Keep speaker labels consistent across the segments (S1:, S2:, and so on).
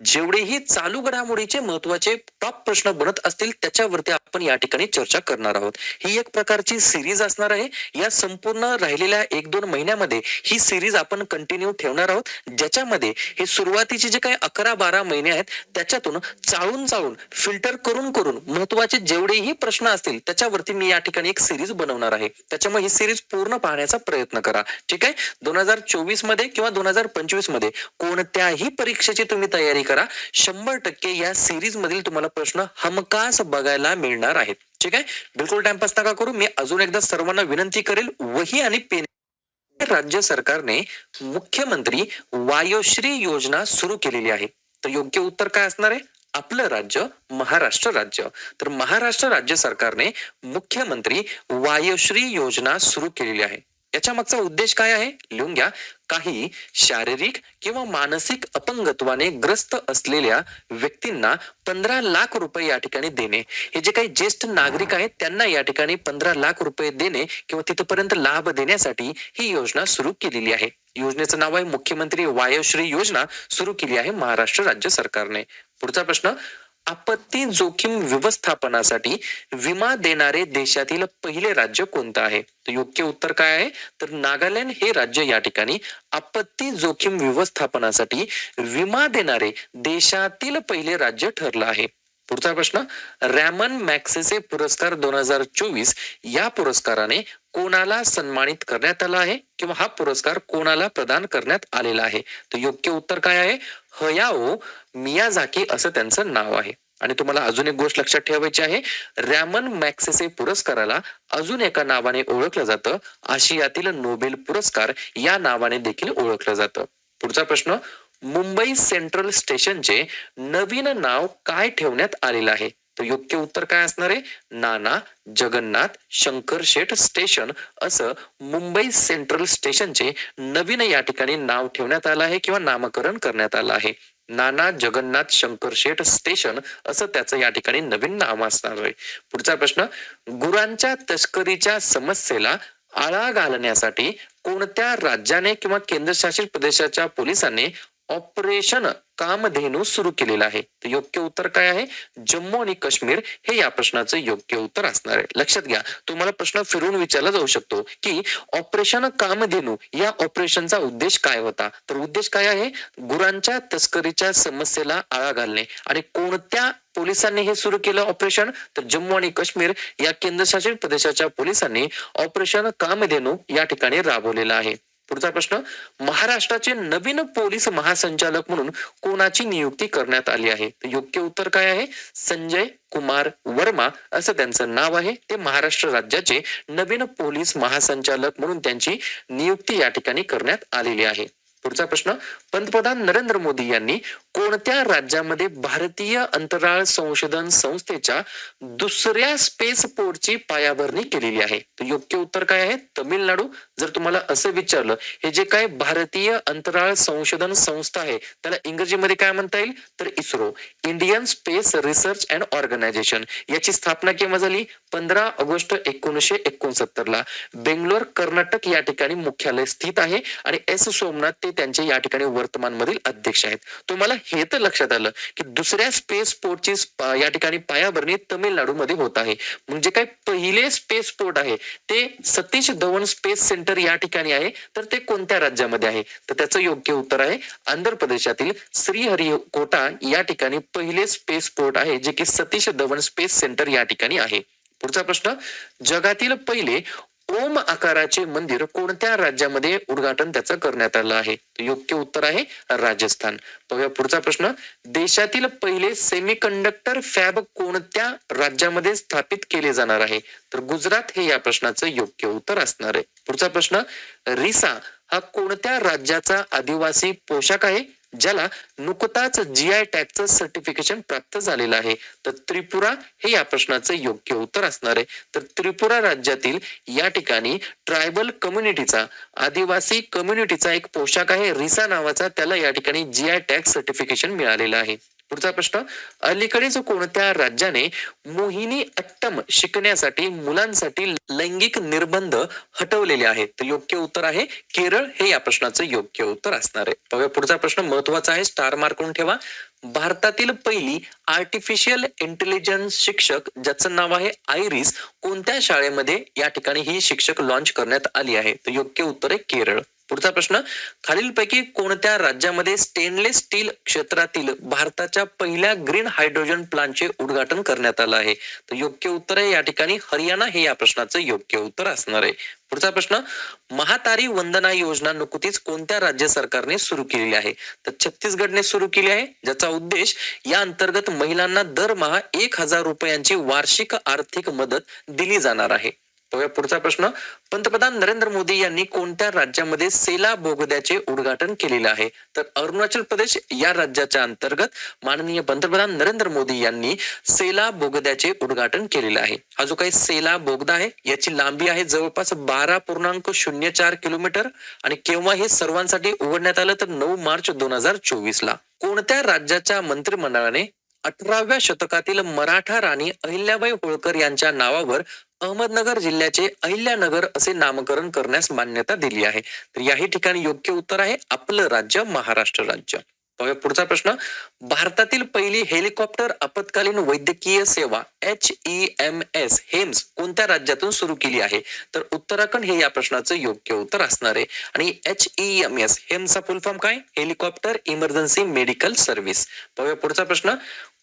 S1: जेवढेही चालू घडामोडीचे महत्त्वाचे टॉप प्रश्न बनत असतील त्याच्यावरती आपण या ठिकाणी चर्चा करणार आहोत. ही एक प्रकारची सिरीज असणार आहे. या संपूर्ण राहिलेल्या एक दोन महिन्यामध्ये ही सिरीज आपण कंटिन्यू ठेवणार आहोत. ज्याच्यामध्ये हे सुरुवातीचे जे काही अकरा बारा महिने आहेत त्याच्यातून चाळून चाळून फिल्टर करून करून महत्त्वाचे जेवढेही प्रश्न असतील त्याच्यावरती मी या ठिकाणी एक सिरीज बनवणार आहे. त्याच्यामुळे ही सिरीज पूर्ण पाहण्याचा प्रयत्न करा. ठीक आहे? दोन हजार चोवीसमध्ये किंवा दोन हजार पंचवीसमध्ये कोणत्याही परीक्षेची तुम्ही तयारी करा. शंभर टक्के या सिरीज मधील तुम्हाला प्रश्न हमखास बघायला मिळणार आहेत. ठीक आहे? बिलकुल टाइमपास नका करू. मी अजून एकदा सर्वांना विनंती करेल वही आणि पेन राज्य सरकारने मुख्यमंत्री वायोश्री योजना सुरू केलेली आहे. तर योग्य उत्तर काय असणार आहे? आपलं राज्य महाराष्ट्र राज्य. तर महाराष्ट्र राज्य सरकारने मुख्यमंत्री वायोश्री योजना सुरू केलेली आहे. याच्या मागचा उद्देश काय आहे? लिहून घ्या. काही शारीरिक किंवा मानसिक अपंगत्वाने ग्रस्त असलेल्या व्यक्तींना पंधरा लाख रुपये या ठिकाणी देणे. हे जे काही ज्येष्ठ नागरिक आहेत त्यांना या ठिकाणी पंधरा लाख रुपये देणे किंवा तिथपर्यंत लाभ देण्यासाठी ही योजना सुरू केलेली आहे. योजनेचं नाव आहे मुख्यमंत्री वायश्री योजना. सुरू केली आहे महाराष्ट्र राज्य सरकारने. पुढचा प्रश्न आपत्ती जोखीम व्यवस्थापनासाठी विमा देणारे देशातील पहिले राज्य कोणतं आहे? तर योग्य उत्तर काय आहे? तर नागालँड हे राज्य या ठिकाणी आपत्ती जोखीम व्यवस्थापनासाठी विमा देणारे देशातील पहिले राज्य ठरलं आहे. पुढचा प्रश्न रॅमन मॅक्सेसे पुरस्कार दोन हजार चोवीस या पुरस्काराने कोणाला सन्मानित करण्यात आला आहे किंवा हा पुरस्कार कोणाला प्रदान करण्यात आलेला आहे? तर योग्य उत्तर काय आहे? हयाओ मियाझाकी असं त्यांचं नाव आहे. आणि तुम्हाला अजून एक गोष्ट लक्षात ठेवायची आहे. रॅमन मॅक्सेसे पुरस्काराला अजून एका नावाने ओळखलं जातं. आशियातील नोबेल पुरस्कार या नावाने देखील ओळखलं जातं. पुढचा प्रश्न मुंबई सेंट्रल स्टेशनचे नवीन नाव काय ठेवण्यात आलेलं आहे? तर योग्य उत्तर काय असणार आहे? नाना जगन्नाथ शंकर शेठ स्टेशन असं मुंबई सेंट्रल स्टेशनचे नवीन या ठिकाणी नाव ठेवण्यात आलं आहे किंवा नामकरण करण्यात आलं आहे. नाना जगन्नाथ शंकर शेठ स्टेशन असं त्याचं या ठिकाणी नवीन नाव असणार आहे. पुढचा प्रश्न गुरांच्या तस्करीच्या समस्येला आळा घालण्यासाठी कोणत्या राज्याने किंवा केंद्रशासित प्रदेशाच्या पोलिसांनी ऑपरेशन कामधेनू सुरू केलेलं आहे. तर योग्य उत्तर काय आहे? जम्मू आणि काश्मीर हे या प्रश्नाचं योग्य उत्तर असणार आहे. लक्षात घ्या तुम्हाला प्रश्न फिरून विचारला जाऊ शकतो की ऑपरेशन कामधेनू या ऑपरेशनचा उद्देश काय होता? तर उद्देश काय आहे? गुरांच्या तस्करीच्या समस्येला आळा घालणे. आणि कोणत्या पोलिसांनी हे सुरू केलं ऑपरेशन तर जम्मू आणि काश्मीर या केंद्रशासित प्रदेशाच्या पोलिसांनी ऑपरेशन कामधेनू या ठिकाणी राबवलेलं आहे. पुढचा प्रश्न महाराष्ट्राचे नवीन पोलीस महासंचालक म्हणून कोणाची नियुक्ती करण्यात आली आहे? योग्य उत्तर काय आहे? संजय कुमार वर्मा असं त्यांचं नाव आहे. ते महाराष्ट्र राज्याचे नवीन पोलीस महासंचालक म्हणून त्यांची नियुक्ती या ठिकाणी करण्यात आलेली आहे. पुढचा प्रश्न पंतप्रधान नरेंद्र मोदी यांनी कोणत्या राज्यामध्ये भारतीय अंतराळ संशोधन संस्थेच्या दुसऱ्या स्पेस पोर्टची पायाभरणी केलेली आहे? तर योग्य उत्तर काय आहे? तमिळनाडू. जर तुम्हाला असं विचारलं हे जे काय भारतीय अंतराळ संशोधन संस्था आहे त्याला इंग्रजीमध्ये काय म्हणता येईल? तर ISRO. Indian space research and organisation. याची स्थापना केव्हा झाली? पंधरा ऑगस्ट एकोणीसशे एकोणसत्तर ला बेंगलोर कर्नाटक या ठिकाणी मुख्यालय स्थित आहे आणि एस सोमनाथ ते त्यांचे या ठिकाणी वर्तमान मधील अध्यक्ष आहेत. तुम्हाला हे तर लक्षात आलं की दुसऱ्या स्पेस पोर्टची या ठिकाणी पायाभरणी तमिळनाडू मध्ये होत आहे. म्हणजे काय? पहिले स्पेस पोर्ट आहे. ते सतीश धवन स्पेस सेंटर या ठिकाणी आहे तर ते कोणत्या राज्यामध्ये आहे? तर त्याचं योग्य उत्तर आहे आंध्र प्रदेशातील श्रीहरिकोटा या ठिकाणी पहिले स्पेस पोर्ट आहे जे की सतीश धवन स्पेस सेंटर या ठिकाणी आहे. पुढचा प्रश्न जगातील पहिले ओम आकाराचे मंदिर कोणत्या राज्यामध्ये उद्घाटन त्याचं करण्यात आलं आहे? योग्य उत्तर आहे राजस्थान. बघा पुढचा प्रश्न. देशातील पहिले सेमीकंडक्टर फॅब कोणत्या राज्यामध्ये स्थापित केले जाणार आहे? तर गुजरात हे या प्रश्नाचं योग्य उत्तर असणार आहे. पुढचा प्रश्न. रिसा हा कोणत्या राज्याचा आदिवासी पोशाख आहे? ज्याला नुकताच जी आय टॅगचं सर्टिफिकेशन प्राप्त झालेलं आहे. तर त्रिपुरा हे या प्रश्नाचं योग्य उत्तर असणार आहे. तर त्रिपुरा राज्यातील या ठिकाणी ट्रायबल कम्युनिटीचा आदिवासी कम्युनिटीचा एक पोशाख आहे. रिसा नावाचा त्याला या ठिकाणी जी आय टॅग सर्टिफिकेशन मिळालेलं आहे. पुढचा प्रश्न अलीकडेच कोणत्या राज्याने मोहिनी अट्टम शिकण्यासाठी मुलांसाठी लैंगिक निर्बंध हटवलेले आहेत? तर योग्य उत्तर आहे केरळ. हे या प्रश्नाचं योग्य उत्तर असणार आहे. बघा पुढचा प्रश्न महत्त्वाचा आहे. स्टार मार्क करून ठेवा. भारतातील पहिली आर्टिफिशियल इंटेलिजन्स शिक्षक ज्याचं नाव आहे आयरिस कोणत्या शाळेमध्ये या ठिकाणी ही शिक्षक लॉन्च करण्यात आली आहे? तर योग्य उत्तर आहे केरळ. पुढचा प्रश्न खालीलपैकी कोणत्या राज्यामध्ये स्टेनलेस स्टील क्षेत्रातील भारताच्या पहिल्या ग्रीन हायड्रोजन प्लांटचे उद्घाटन करण्यात आलं आहे? तर योग्य उत्तर आहे या ठिकाणी. हरियाणा हे या प्रश्नाचं योग्य उत्तर असणार आहे. पुढचा प्रश्न महातारी वंदना योजना नुकतीच कोणत्या राज्य सरकारने सुरू केलेली आहे? तर छत्तीसगडने सुरू केली आहे ज्याचा उद्देश या अंतर्गत महिलांना दरमहा एक हजार रुपयांची वार्षिक आर्थिक मदत दिली जाणार आहे. पुढचा प्रश्न. पंतप्रधान नरेंद्र मोदी यांनी कोणत्या राज्यामध्ये सेला बोगद्याचे उद्घाटन केलेले आहे? तर अरुणाचल प्रदेश या राज्याच्या अंतर्गत माननीय पंतप्रधान नरेंद्र मोदी यांनी सेला बोगद्याचे उद्घाटन केलेले आहे. हा जो काही सेला बोगदा आहे याची लांबी आहे जवळपास बारा पूर्णांक शून्य चार किलोमीटर आणि केव्हा हे सर्वांसाठी उघडण्यात आलं तर नऊ मार्च दोन हजार चोवीस ला कोणत्या राज्याच्या मंत्रिमंडळाने अठराव्या शतकातील मराठा राणी अहिल्याबाई होळकर यांच्या नावावर अहमदनगर जिल्ह्याचे अहिल्यानगर असे नामकरण करण्यास मान्यता दिली आहे. तर याही ठिकाणी योग्य उत्तर आहे. आपलं राज्य महाराष्ट्र राज्य. पुढचा प्रश्न. भारतातील पहिली हेलिकॉप्टर आपत्कालीन वैद्यकीय सेवा H E M S HEMS कोणत्या राज्यातून सुरू केली आहे? तर उत्तराखंड हे या प्रश्नाचं योग्य उत्तर असणार आहे. आणि एच ई एम एस हेम्सचा फुल फॉर्म काय? हेलिकॉप्टर इमर्जन्सी मेडिकल सर्व्हिस पाहूया पुढचा प्रश्न.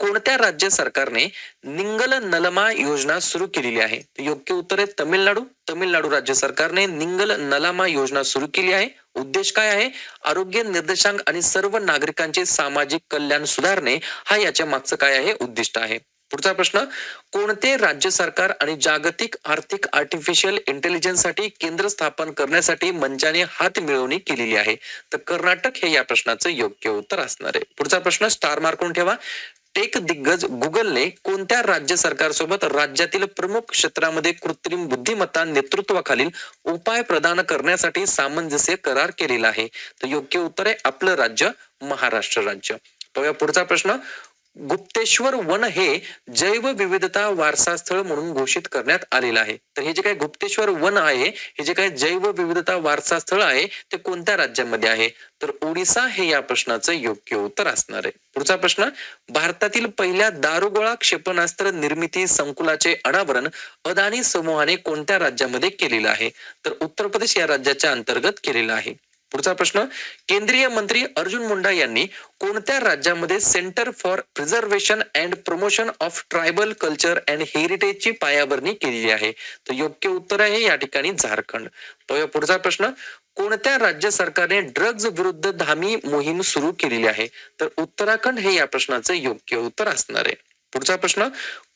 S1: कोणत्या राज्य सरकारने निंगल नलमा योजना सुरू केलेली आहे? योग्य उत्तर आहे तमिळनाडू. तमिळनाडू राज्य सरकारने निंगल नलामा योजना सुरू केली आहे. उद्देश काय आहे? आरोग्य निर्देशांक आणि सर्व नागरिकांचे सामाजिक कल्याण सुधारणे हा याच्या मागचं काय आहे? उद्दिष्ट आहे. पुढचा प्रश्न कोणते राज्य सरकार आणि जागतिक आर्थिक आर्टिफिशियल इंटेलिजन्ससाठी केंद्र स्थापन करण्यासाठी मंचाने हात मिळवणी केलेली आहे? तर कर्नाटक हे या प्रश्नाचं योग्य उत्तर असणार आहे. पुढचा प्रश्न स्टार मार्कून ठेवा. टेक दिग्गज गुगलने कोणत्या राज्य सरकारसोबत राज्यातील प्रमुख क्षेत्रामध्ये कृत्रिम बुद्धिमत्ता नेतृत्वाखालील उपाय प्रदान करण्यासाठी सामंजस्य करार केलेला आहे? तर योग्य उत्तर आहे आपलं राज्य महाराष्ट्र राज्य. बघा पुढचा प्रश्न. गुप्तेश्वर वन हे जैवविविधता वारसा स्थळ म्हणून घोषित करण्यात आलेलं आहे. तर हे जे काही गुप्तेश्वर वन आहे हे जे काही जैवविविधता वारसा स्थळ आहे ते कोणत्या राज्यामध्ये आहे? तर ओडिसा हे या प्रश्नाचं योग्य उत्तर असणार आहे. पुढचा प्रश्न भारतातील पहिल्या दारुगोळा क्षेपणास्त्र निर्मिती संकुलाचे अनावरण अदानी समूहाने कोणत्या राज्यामध्ये केलेलं आहे? तर उत्तर प्रदेश या राज्याच्या अंतर्गत केलेलं आहे. पुढचा प्रश्न केंद्रीय मंत्री अर्जुन मुंडा यांनी कोणत्या राज्यामध्ये centre for preservation and promotion of tribal culture and हेरिटेजची पायाभरणी केलेली आहे? तर योग्य उत्तर आहे या ठिकाणी झारखंड. पुढचा प्रश्न कोणत्या राज्य सरकारने ड्रग्ज विरुद्ध धामी मोहीम सुरू केलेली आहे? तर उत्तराखंड हे या प्रश्नाचं योग्य उत्तर असणार आहे. पुढचा प्रश्न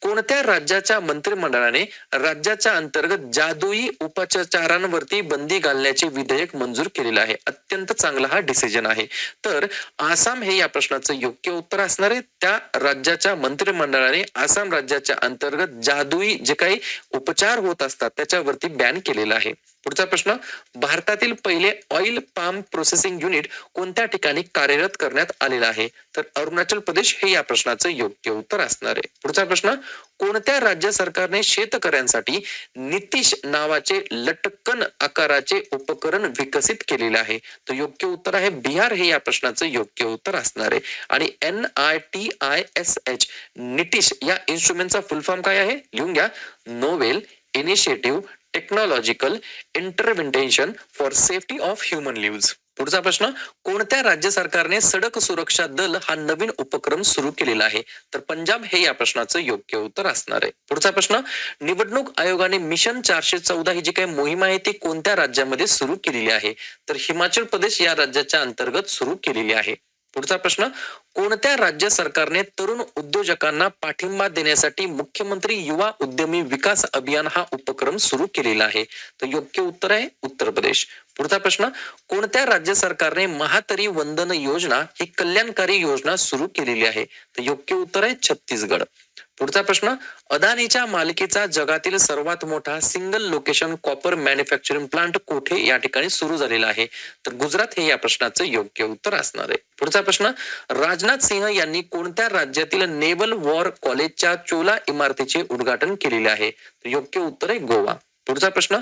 S1: कोणत्या राज्याच्या मंत्रिमंडळाने राज्याच्या अंतर्गत जादुई उपचारांवरती बंदी घालण्याचे विधेयक मंजूर केलेलं आहे? अत्यंत चांगला हा डिसिजन आहे. तर आसाम हे या प्रश्नाचं योग्य उत्तर असणार आहे. त्या राज्याच्या मंत्रिमंडळाने आसाम राज्याच्या अंतर्गत जादुई जे काही उपचार होत असतात त्याच्यावरती बॅन केलेला आहे. पुढचा प्रश्न भारतातील पहिले ऑइल पाम प्रोसेसिंग युनिट कोणत्या ठिकाणी कार्यरत करण्यात आलेलं आहे? तर अरुणाचल प्रदेश हे या प्रश्नाचं योग्य उत्तर असणार आहे. पुढचा प्रश्न कोणत्या राज्य सरकारने शेतकऱ्यांसाठी नितीश नावाचे लटकन आकाराचे उपकरण विकसित केलेले आहे? तर योग्य उत्तर आहे बिहार हे या प्रश्नाचं योग्य उत्तर असणार आहे. आणि N I T I S H NITISH या इन्स्ट्रुमेंटचा फुल फॉर्म काय आहे? लिहून घ्या. Novel initiative technological intervention for safety of human live पुढचा प्रश्न कोणत्या राज्य सरकारने सडक सुरक्षा दल हा नवीन उपक्रम सुरू केलेला आहे? तर पंजाब हे या प्रश्नाचं योग्य उत्तर असणार आहे. पुढचा प्रश्न निवडणूक आयोगाने मिशन चारशे चौदा ही जी काही मोहीम आहे ती कोणत्या राज्यामध्ये सुरू केलेली आहे? तर हिमाचल प्रदेश या राज्याच्या अंतर्गत सुरू केलेली आहे. पुढचा प्रश्न कोणत्या राज्य सरकारने तरुण उद्योजकांना पाठिंबा देण्यासाठी मुख्यमंत्री युवा उद्यमी विकास अभियान हा उपक्रम सुरू केलेला आहे? तर योग्य उत्तर आहे उत्तर प्रदेश. पुढचा प्रश्न कोणत्या राज्य सरकारने महातरी वंदन योजना ही कल्याणकारी योजना सुरू केलेली आहे? तर योग्य उत्तर आहे छत्तीसगड. पुढचा प्रश्न अदानीच्या मालकीचा जगातील सर्वात मोठा single location copper manufacturing plant कोठे या ठिकाणी सुरू झालेला आहे? तर गुजरात हे या प्रश्नाचं योग्य उत्तर असणार आहे. पुढचा प्रश्न राजनाथ सिंह यांनी कोणत्या राज्यातील नेव्हल वॉर कॉलेजच्या चोला इमारतीचे उद्घाटन केलेले आहे? तर योग्य उत्तर आहे गोवा. पुढचा प्रश्न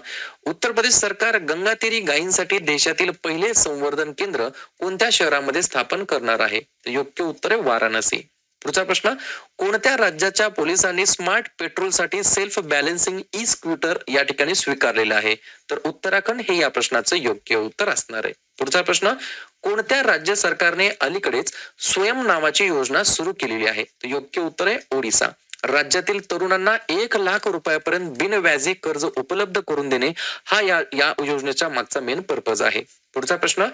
S1: उत्तर प्रदेश सरकार गंगातीरी गायींसाठी देशातील पहिले संवर्धन केंद्र कोणत्या शहरामध्ये स्थापन करणार आहे? तर योग्य उत्तर आहे वाराणसी. पुढचा प्रश्न कोणत्या राज्याच्या पोलिसांनी स्मार्ट पेट्रोलसाठी सेल्फ बॅलन्सिंग ई स्कूटर या ठिकाणी स्वीकारलेलं आहे? तर उत्तराखंड हे या प्रश्नाचं योग्य उत्तर असणार आहे. पुढचा प्रश्न कोणत्या राज्य सरकारने अलीकडेच स्वयं नावाची योजना सुरू केलेली आहे? तर योग्य उत्तर आहे ओडिसा. राज्यातील तरुणांना एक लाख रुपयापर्यंत बिनव्याजी कर्ज उपलब्ध करून देणे हा या या योजनेच्या मागचा मेन पर्पज आहे. पुढचा प्रश्न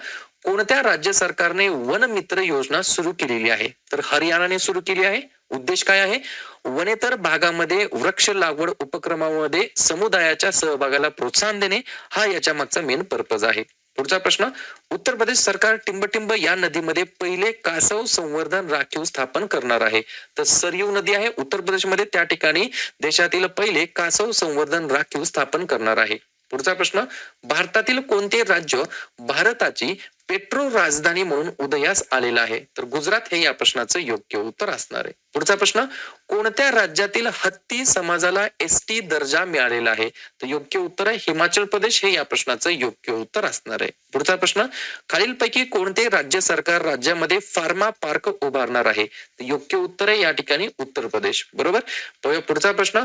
S1: कोणत्या राज्य सरकारने वन मित्र योजना सुरू केलेली आहे? तर हरियाणाने सुरू केली आहे. उद्देश काय आहे? वनेतर भागामध्ये वृक्ष लागवड उपक्रमामध्ये समुदायाच्या सहभागाला प्रोत्साहन देणे हा याच्या मागचा मेन पर्पज आहे. पुढचा प्रश्न उत्तर प्रदेश सरकार टिंबटिंब या नदीमध्ये पहिले कासव संवर्धन राखीव स्थापन करणार आहे. तर सरयू नदी आहे उत्तर प्रदेशमध्ये त्या ठिकाणी देशातील पहिले कासव संवर्धन राखीव स्थापन करणार आहे. पुढचा प्रश्न भारतातील कोणते राज्य भारताची पेट्रो राजधानी म्हणून उदयास आलेलं आहे. तर गुजरात हे या प्रश्नाचं योग्य उत्तर असणार आहे. पुढचा प्रश्न कोणत्या राज्यातील हत्ती समाजाला एस टी दर्जा मिळालेला आहे? तर योग्य उत्तर आहे हिमाचल प्रदेश हे या प्रश्नाचं योग्य उत्तर असणार आहे. पुढचा प्रश्न खालीलपैकी कोणते राज्य सरकार राज्यामध्ये फार्मा पार्क उभारणार आहे? तर योग्य उत्तर आहे या ठिकाणी उत्तर प्रदेश. बरोबर? पुढचा प्रश्न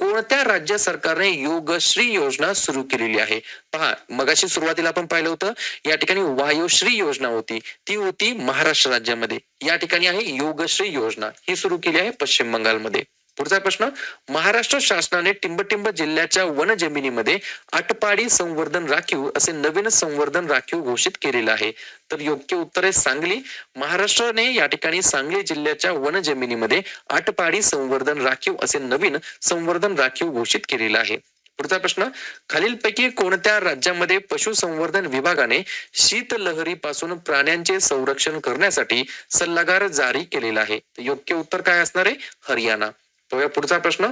S1: कोणत्या राज्य सरकारने योगश्री योजना सुरू केलेली आहे? पहा मगाशी सुरुवातीला आपण पाहिलं होतं या ठिकाणी वायुश्री योजना होती. ती होती महाराष्ट्र राज्यामध्ये. या ठिकाणी आहे योगश्री योजना. ही सुरू केली आहे पश्चिम बंगालमध्ये. पुढचा प्रश्न महाराष्ट्र शासनाने टिंबटिंब जिल्ह्याच्या वन जमिनीमध्ये आटपाडी संवर्धन राखीव असे नवीन संवर्धन राखीव घोषित केलेलं आहे. तर योग्य उत्तर आहे सांगली महाराष्ट्राने या ठिकाणी सांगली जिल्ह्याच्या वन जमिनीमध्ये आटपाडी संवर्धन राखीव असे नवीन संवर्धन राखीव घोषित केलेलं आहे. पुढचा प्रश्न खालीलपैकी कोणत्या राज्यामध्ये पशुसंवर्धन विभागाने शीतलहरीपासून प्राण्यांचे संरक्षण करण्यासाठी सल्लागार जारी केलेला आहे? योग्य उत्तर काय असणार आहे? हरियाणा. बघूया पुढचा प्रश्न.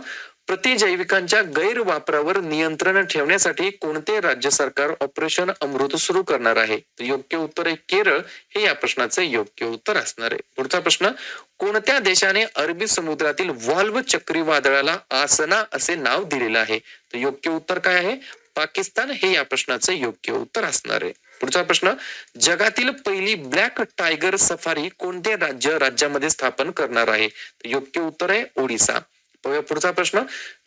S1: प्रतिजैविकांच्या गैरवापरावर नियंत्रण ठेवण्यासाठी कोणते राज्य सरकार ऑपरेशन अमृत सुरू करणार आहे? योग्य उत्तर आहे केरळ. हे या प्रश्नाचे योग्य उत्तर असणार आहे. पुढचा प्रश्न कोणत्या देशाने अरबी समुद्रातील व्हॉल्व चक्रीवादळाला आसना असे नाव दिलेलं आहे? तर योग्य उत्तर काय आहे? पाकिस्तान हे या प्रश्नाचे योग्य उत्तर असणार आहे. पुढचा प्रश्न जगातील पहिली ब्लॅक टायगर सफारी कोणते राज्य राज्यामध्ये स्थापन करणार आहे? योग्य उत्तर आहे ओडिसा. पुढचा प्रश्न.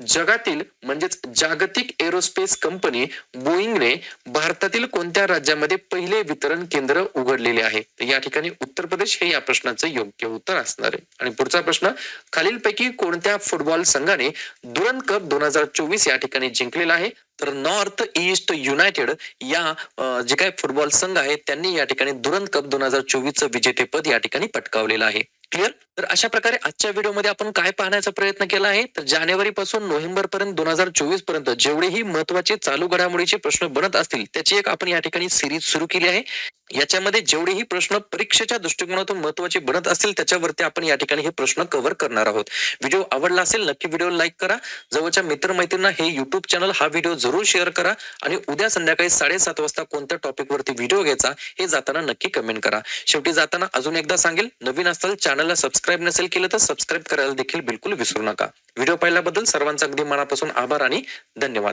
S1: जगातील म्हणजेच जागतिक एरोस्पेस कंपनी बोईंगने भारतातील कोणत्या राज्यामध्ये पहिले वितरण केंद्र उघडलेले आहे? तर या ठिकाणी उत्तर प्रदेश हे या प्रश्नाचं योग्य उत्तर असणार आहे. आणि पुढचा प्रश्न. खालीलपैकी कोणत्या फुटबॉल संघाने दुरंत कप दोन हजार चोवीस या ठिकाणी जिंकलेला आहे? तर नॉर्थ ईस्ट युनायटेड या जे काही फुटबॉल संघ आहे त्यांनी या ठिकाणी दुरंत कप दोन हजार चोवीसचं विजेतेपद या ठिकाणी पटकावलेलं आहे. क्लिअर तर अशा प्रकारे आजच्या व्हिडिओमध्ये आपण काय पाहण्याचा प्रयत्न केला आहे? तर जानेवारी पासून नोव्हेंबर पर्यंत दोन हजार चोवीसपर्यंत जेवढेही महत्त्वाचे चालू घडामोडीचे प्रश्न बनत असतील त्याची एक आपण या ठिकाणी सिरीज सुरू केली आहे. याच्यामध्ये जेवढेही प्रश्न परीक्षेच्या दृष्टिकोनातून महत्त्वाचे बनत असतील त्याच्यावरती आपण या ठिकाणी हे प्रश्न कव्हर करणार आहोत. व्हिडिओ आवडला असेल नक्की व्हिडिओ लाईक करा. जवळच्या मित्रमैत्रींना हे युट्यूब चॅनल हा व्हिडिओ जरूर शेअर करा. आणि उद्या संध्याकाळी साडेसात वाजता कोणत्या टॉपिकवरती व्हिडिओ घ्यायचा हे जाताना नक्की कमेंट करा. शेवटी जाताना अजून एकदा सांगेल नवीन असाल चॅनलला सबस्क्राईब नसेल केलं तर सबस्क्राईब करायला देखील बिलकुल विसरू नका. व्हिडिओ पाहिल्याबद्दल सर्वांचा अगदी मनापासून आभार आणि धन्यवाद.